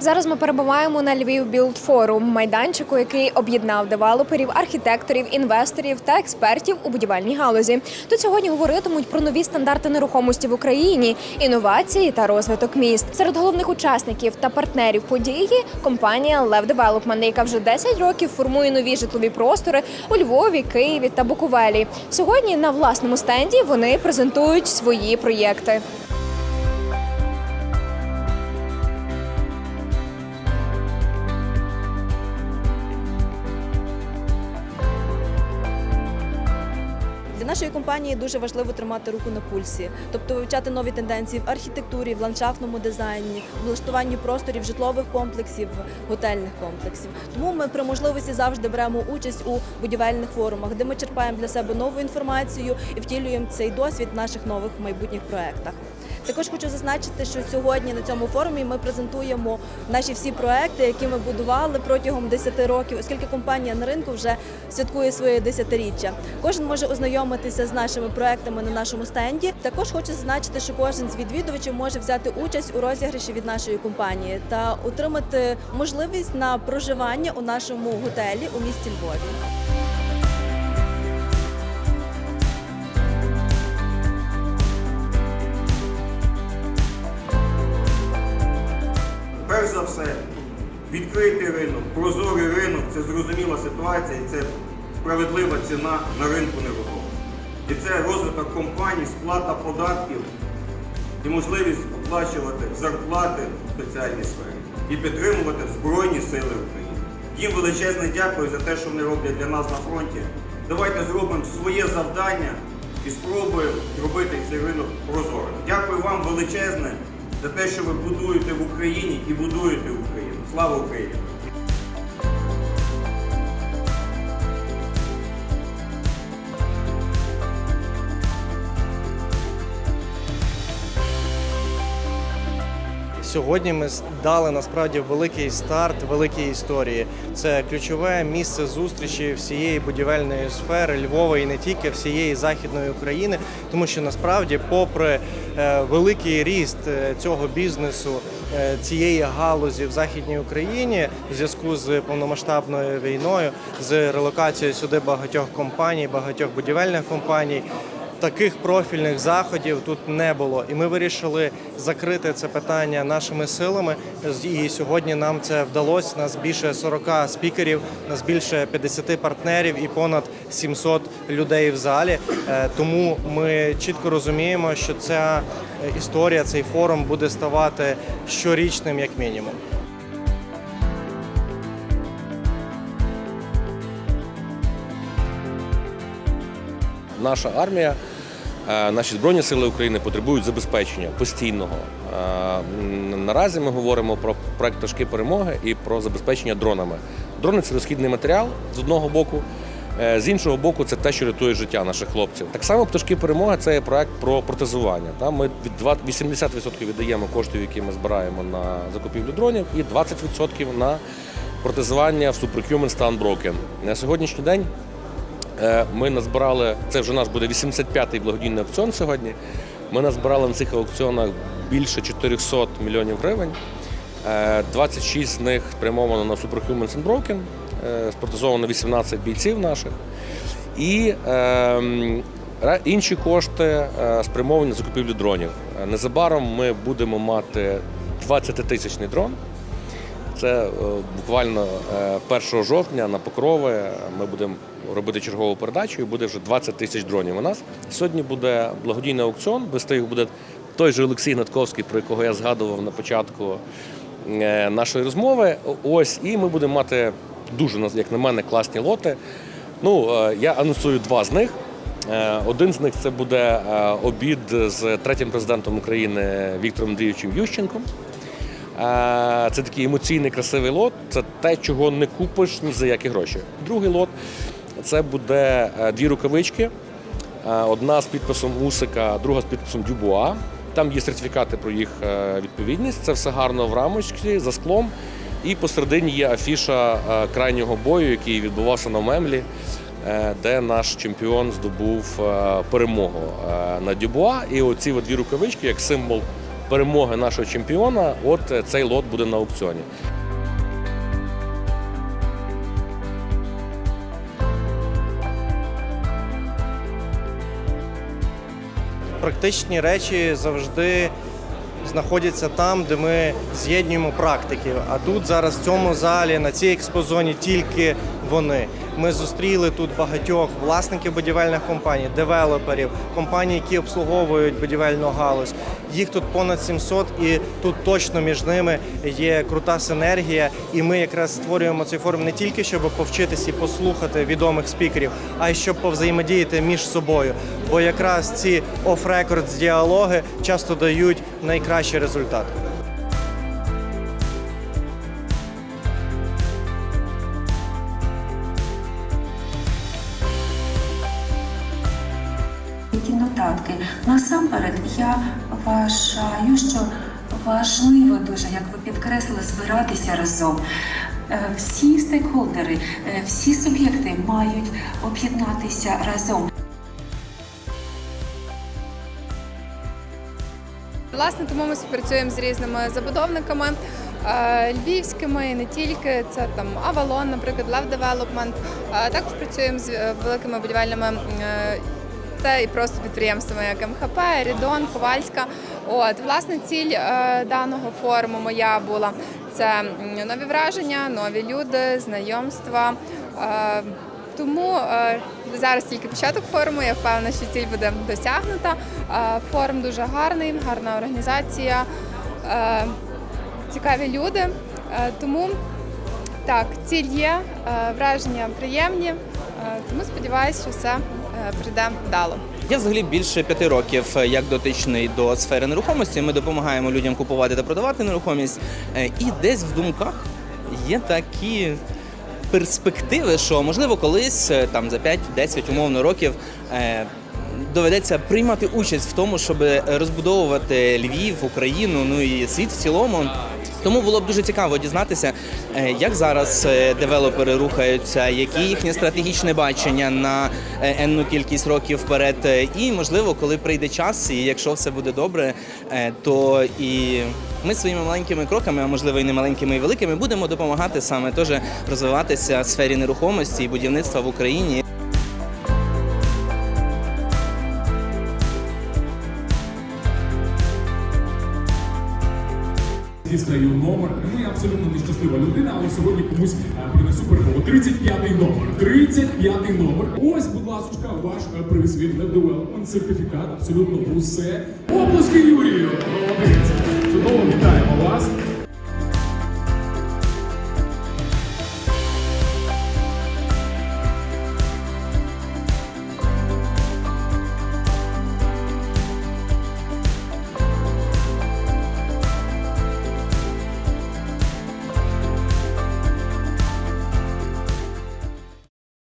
Зараз ми перебуваємо на Львів Білд Форум, майданчику, який об'єднав девелоперів, архітекторів, інвесторів та експертів у будівельній галузі. Тут сьогодні говоритимуть про нові стандарти нерухомості в Україні, інновації та розвиток міст. Серед головних учасників та партнерів події компанія Lev Development, яка вже 10 років формує нові житлові простори у Львові, Києві та Буковелі. Сьогодні на власному стенді вони презентують свої проєкти. Нашої компанії дуже важливо тримати руку на пульсі, тобто вивчати нові тенденції в архітектурі, в ландшафтному дизайні, в влаштуванні просторів житлових комплексів, готельних комплексів. Тому ми при можливості завжди беремо участь у будівельних форумах, де ми черпаємо для себе нову інформацію і втілюємо цей досвід в наших нових майбутніх проектах. Також хочу зазначити, що сьогодні на цьому форумі ми презентуємо наші всі проекти, які ми будували протягом 10 років, оскільки компанія на ринку вже святкує своє десятиріччя. Кожен може ознайомитися з нашими проектами на нашому стенді. Також хочу зазначити, що кожен з відвідувачів може взяти участь у розіграші від нашої компанії та отримати можливість на проживання у нашому готелі у місті Львові. Перш за все, відкритий ринок, прозорий ринок це зрозуміла ситуація і це справедлива ціна на ринку нерухомості. І це розвиток компаній, сплата податків і можливість оплачувати зарплати в спеціальній сфері і підтримувати Збройні Сили України. Їм величезне дякую за те, що вони роблять для нас на фронті. Давайте зробимо своє завдання і спробуємо зробити цей ринок прозорим. Дякую вам величезне за те, що ви будуєте в Україні і будуєте Україну. Слава Україні! Сьогодні ми дали насправді великий старт, великій історії. Це ключове місце зустрічі всієї будівельної сфери Львова і не тільки всієї західної України, тому що насправді, попри е, великий ріст е, цього бізнесу, е, цієї галузі в західній Україні, в зв'язку з повномасштабною війною, з релокацією сюди багатьох компаній, багатьох будівельних компаній. Таких профільних заходів тут не було, і ми вирішили закрити це питання нашими силами. І сьогодні нам це вдалося. Нас більше 40 спікерів, нас більше 50 партнерів і понад 700 людей в залі. Е, Тому ми чітко розуміємо, що ця історія, цей форум буде ставати щорічним, як мінімум. Наша армія, е, наші збройні сили України потребують забезпечення постійного. Е, Наразі ми говоримо про проект пташки перемоги і про забезпечення дронами. Дрони це розхідний матеріал з одного боку. е, З іншого боку, це те, що рятує життя наших хлопців. Так само пташки перемоги це є проект про протезування. Ми від два- 80% віддаємо коштів, які ми збираємо на закупівлю дронів, і 20% на протезування в Superhuman Stand Broken. На сьогоднішній день Ми назбирали, це вже наш буде 85-й благодійний аукціон сьогодні. Ми назбирали на цих аукціонах більше 400 мільйонів гривень. Е, 26 з них спрямовано на Superhumans and Broken, е, спротезовано 18 бійців наших. І е, інші кошти е, спрямовані на закупівлю дронів. Е, Незабаром ми будемо мати 20-тисячний дрон. Це е, буквально е, 1 жовтня на Покрови е, ми будемо робити чергову передачу і буде вже 20 тисяч дронів у нас. Сьогодні буде благодійний аукціон, без їх буде той же Олексій Гнатковський, про якого я згадував на початку е, нашої розмови. Ось, і ми будемо мати дуже, як на мене, класні лоти. Ну, е, я анонсую два з них. Е, Один з них це буде е, обід з третім президентом України Віктором Андрійовичем Ющенком. Це такий емоційний, красивий лот. Це те, чого не купиш ні за які гроші. Другий лот це буде е, дві рукавички. Е, Одна з підписом Усика, друга з підписом Дюбуа. Там є сертифікати про їх е, відповідність. Це все гарно в рамочці за склом. І посередині є афіша крайнього бою, який відбувався на Мемлі, де наш чемпіон здобув перемогу на Дюбуа. І оці дві рукавички як символ перемоги нашого чемпіона, от е, цей лот буде на аукціоні. Практичні речі завжди знаходяться там, де ми з'єднуємо практиків. А тут зараз в цьому залі, на цій експозоні, тільки вони. Ми зустріли тут багатьох власників будівельних компаній, девелоперів, компаній, які обслуговують будівельну галузь. Їх тут понад 700, і тут точно між ними є крута синергія. І ми якраз створюємо цей форум не тільки щоб повчитись і послухати відомих спікерів, а й щоб повзаємодіяти між собою. Бо якраз ці оф-рекордс діалоги часто дають найкращий результат. Насамперед, я вважаю, що важливо дуже, як ви підкреслили, збиратися разом. Е, Всі стейкхолдери, е, всі суб'єкти мають об'єднатися разом. Власне, тому ми співпрацюємо з різними забудовниками е, львівськими, і не тільки це там Авалон, наприклад, Development. Е, Також працюємо з великими будівельними і просто підприємствами, як МХП, Рідон, Ковальська. От власне ціль е, даного форуму моя була це нові враження, нові люди, знайомства. Е, тому е, зараз тільки початок форуму. Я впевнена, що ціль буде досягнута. Форум дуже гарний, гарна організація, цікаві люди. Тому так, ціль є, враження приємні. Тому сподіваюся, що все прийде вдало. Я взагалі більше п'яти років е, як дотичний до сфери нерухомості. Ми допомагаємо людям купувати та продавати нерухомість. Е, І десь в думках є такі перспективи, що можливо колись е, там за 5-10 умовно років. е, Доведеться приймати участь в тому, щоб розбудовувати Львів, Україну, ну і світ в цілому. Тому було б дуже цікаво дізнатися, е, як зараз е, девелопери рухаються, які їхнє стратегічне бачення на е, енну кількість років вперед. Е, І можливо, коли прийде час, і якщо все буде добре, е, то і ми своїми маленькими кроками, а можливо і не маленькими, і великими, будемо допомагати саме теж розвиватися в сфері нерухомості і будівництва в Україні. дістаю номер. Ну я абсолютно нещаслива людина, але сьогодні комусь е, принесу перемогу. 35-й номер. 35-й номер. Ось, будь ласка, ваш приз від девелопмент, сертифікат. Абсолютно усе. Оплески Юрію! Молодець! Чудово вітаємо вас!